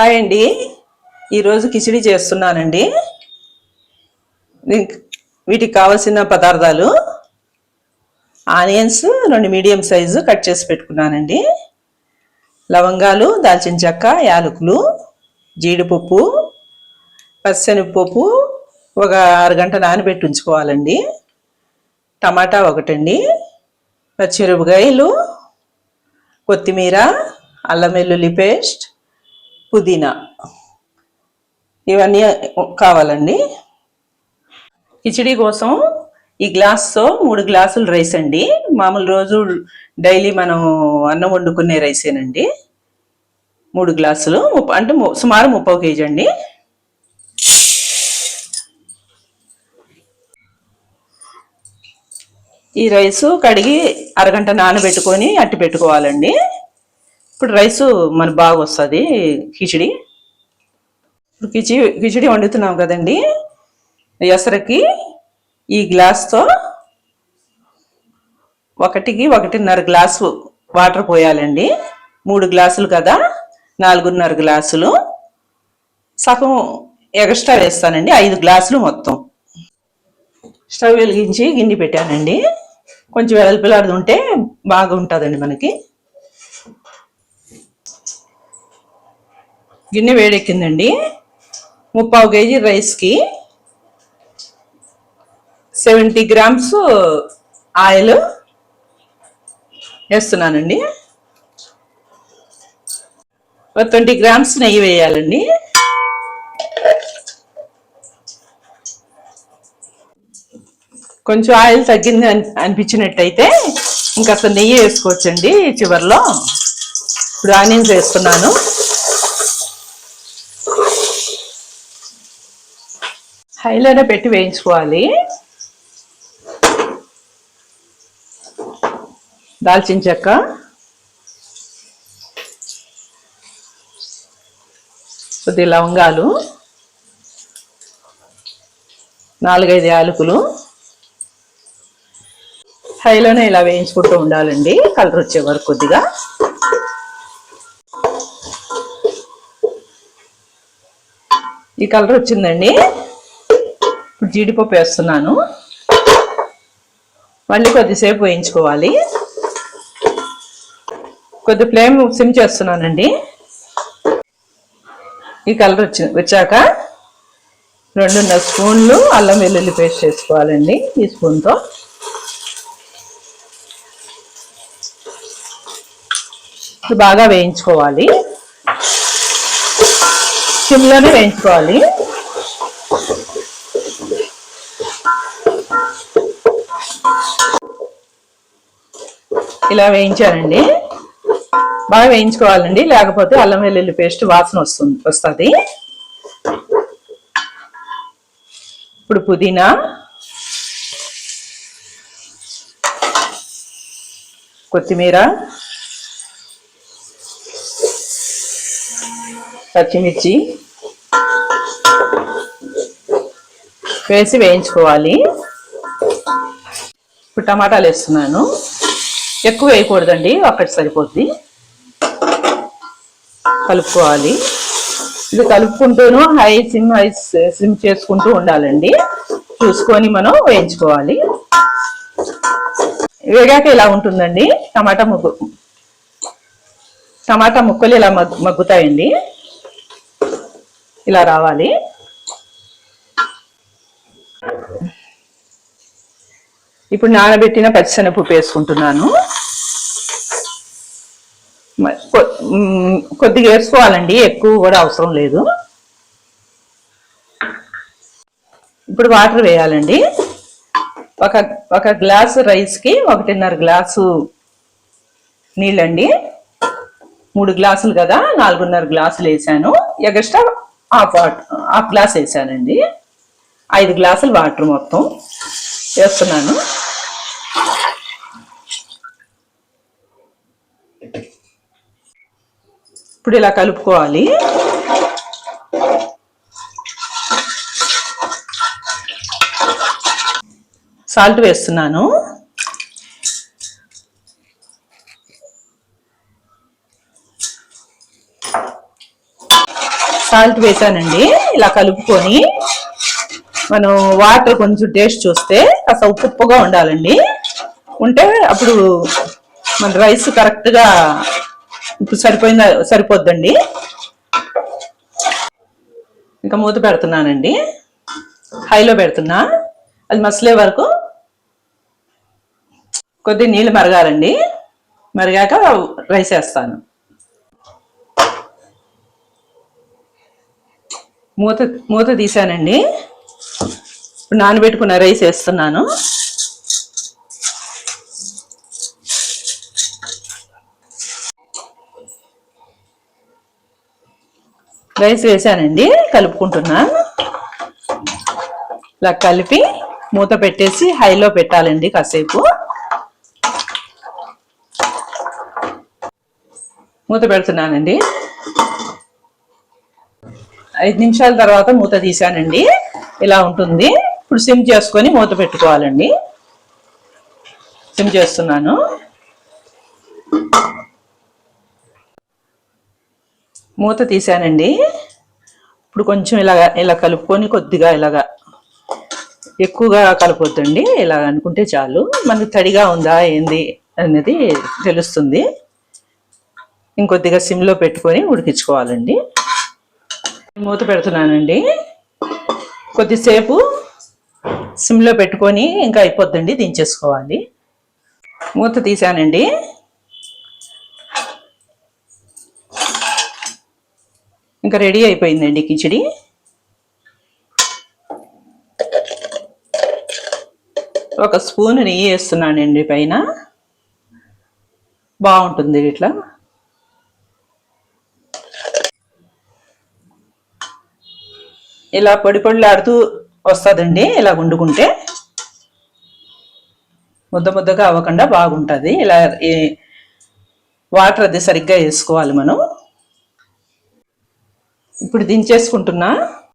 Hi అండి. ఈరోజు కిచిడి చేస్తున్నానండి. వీటికి కావలసిన పదార్థాలు ఆనియన్స్ రెండు మీడియం సైజు కట్ చేసి పెట్టుకున్నానండి. లవంగాలు దాల్చిన చెక్క యాలకులు జీడిపప్పు పచ్చనిపప్పు ఒక అరగంట నానబెట్టి ఉంచుకోవాలండి. టమాటా ఒకటండి. పచ్చిమిరపకాయలు కొత్తిమీర అల్లం వెల్లుల్లి పేస్ట్ పుదీనా. ఇవన్నీ కావాలండి. కిచిడి కోసం ఈ గ్లాస్తో మూడు గ్లాసులు రైస్ అండి. మామూలు రోజు డైలీ మనం అన్నం వండుకునే రైసేనండి. మూడు గ్లాసులు అంటే ము- సుమారు ముప్పై కేజీ అండి. ఈ రైసు కడిగి అరగంట నానబెట్టుకొని అట్టి పెట్టుకోవాలండి. ఇప్పుడు రైస్ మనకు బాగా వస్తుంది కిచిడి. ఇప్పుడు కిచి కిచిడి వండుతున్నాం కదండి. ఎసరకి ఈ గ్లాస్తో ఒకటికి ఒకటిన్నర గ్లాసు వాటర్ పోయాలండి. మూడు గ్లాసులు కదా నాలుగున్నర గ్లాసులు. సగం ఎక్స్ట్రా వేస్తానండి ఐదు గ్లాసులు మొత్తం. స్టవ్ వెలిగించి గిన్నె పెట్టానండి. కొంచెం వెడల్పిలాడుది ఉంటే బాగా ఉంటుందండి మనకి. గిన్నె వేడెక్కిందండి. ముప్పావు కేజీ రైస్కి సెవెంటీ గ్రామ్స్ ఆయిల్ వేస్తున్నానండి. ఒక ట్వంటీ గ్రామ్స్ నెయ్యి వేయాలండి. కొంచెం ఆయిల్ తగ్గింది అని అనిపించినట్టయితే ఇంకా అసలు నెయ్యి వేసుకోవచ్చండి చివరిలో. ఇప్పుడు ఆనియన్స్ వేస్తున్నాను. హైలోనే పెట్టి వేయించుకోవాలి. దాల్చిన చెక్క. కొద్ది లవంగాలు. నాలుగైదు యాలకులు. హైలోనే ఇలా వేయించుకుంటూ ఉండాలండి. కలర్ వచ్చే వరకు కొద్దిగా. ఈ కలర్ వచ్చిందండి. ఇప్పుడు జీడిపప్పు వేస్తున్నాను. మళ్ళీ కొద్దిసేపు వేయించుకోవాలి. కొద్ది ఫ్లేమ్ సిమ్ చేస్తున్నానండి. ఈ కలర్ వచ్చి వచ్చాక రెండున్నర స్పూన్లు అల్లం వెల్లుల్లి పేస్ట్ చేసుకోవాలండి ఈ స్పూన్తో. బాగా వేయించుకోవాలి. సిమ్లోనే వేయించుకోవాలి. ఇలా వేయించానండి. బాగా వేయించుకోవాలండి. లేకపోతే అల్లం వెల్లుల్లి పేస్ట్ వాసన వస్తుంది వస్తుంది. ఇప్పుడు పుదీనా. కొత్తిమీర. పచ్చిమిర్చి. వేసి వేయించుకోవాలి. ఇప్పుడు టమాటాలు వేస్తున్నాను. ఎక్కువ వేయకూడదండి అక్కడ సరిపోద్ది. కలుపుకోవాలి. ఇది కలుపుకుంటూను హై సిమ్ హై సిమ్ చేసుకుంటూ ఉండాలండి. చూసుకొని మనం వేయించుకోవాలి. వేగాక ఇలా ఉంటుందండి టమాటా ముగ్గు. టమాటా ముక్కలు ఇలా మగ్గు మగ్గుతాయండి. ఇలా రావాలి. ఇప్పుడు నానబెట్టిన పచ్చిశనగపప్పు వేసుకుంటున్నాను. కొద్దిగా వేసుకోవాలండి ఎక్కువ కూడా అవసరం లేదు. ఇప్పుడు వాటర్ వేయాలండి. ఒక ఒక గ్లాసు రైస్కి ఒకటిన్నర గ్లాసు నీళ్ళండి. మూడు గ్లాసులు కదా నాలుగున్నర గ్లాసులు వేసాను. Extra half water half glass వేసానండి. ఐదు గ్లాసులు వాటర్ మొత్తం వేస్తున్నాను. ఇప్పుడు ఇలా కలుపుకోవాలి. సాల్ట్ వేస్తున్నాను. సాల్ట్ వేసానండి. ఇలా కలుపుకొని మనం వాటర్ కొంచెం టేస్ట్ చూస్తే కాస్త ఉప్పు ఉప్పుగా ఉండాలండి. ఉంటే అప్పుడు మన రైస్ కరెక్ట్గా ఇప్పుడు సరిపోయిందా? సరిపోద్దండి. ఇంకా మూత పెడుతున్నానండి. హైలో పెడుతున్నా. అది మసలే వరకు కొద్ది నీళ్ళు మరగాలండి. మరిగాక రైస్ వేస్తాను. మూత మూత తీసానండి ఇప్పుడు నానబెట్టుకున్న రైస్ వేస్తున్నాను. రైస్ వేసానండి కలుపుకుంటున్నా. ఇలా కలిపి మూత పెట్టేసి హైలో పెట్టాలండి కాసేపు. మూత పెడుతున్నానండి. ఐదు నిమిషాల తర్వాత మూత తీసానండి. ఇలా ఉంటుంది. ఇప్పుడు సిమ్ చేసుకొని మూత పెట్టుకోవాలండి. సిమ్ చేస్తున్నాను. మూత తీసానండి ఇప్పుడు కొంచెం ఇలాగ ఇలా కలుపుకొని కొద్దిగా ఇలాగా ఎక్కువగా కలపొద్దండి. ఇలా అనుకుంటే చాలు. మనకు తడిగా ఉందా ఏంది అనేది తెలుస్తుంది. ఇంకొద్దిగా సిమ్లో పెట్టుకొని ఉడికించుకోవాలండి. మూత పెడుతున్నానండి. కొద్దిసేపు సిమ్లో పెట్టుకొని ఇంకా అయిపోద్దండి దించేసుకోవాలి. మూత తీసానండి ఇంకా రెడీ అయిపోయిందండి కిచిడి. ఒక స్పూన్ నెయ్యి వేస్తున్నానండి పైన. బాగుంటుంది ఇట్లా. ఇలా పొడి పొడిలాడుతూ వస్తుందండి ఇలా వండుకుంటే. ముద్ద ముద్దగా అవ్వకుండా బాగుంటుంది. ఇలా ఈ- వాటర్ అది సరిగ్గా వేసుకోవాలి మనం. ఇప్పుడు దించేసుకుంటున్నా.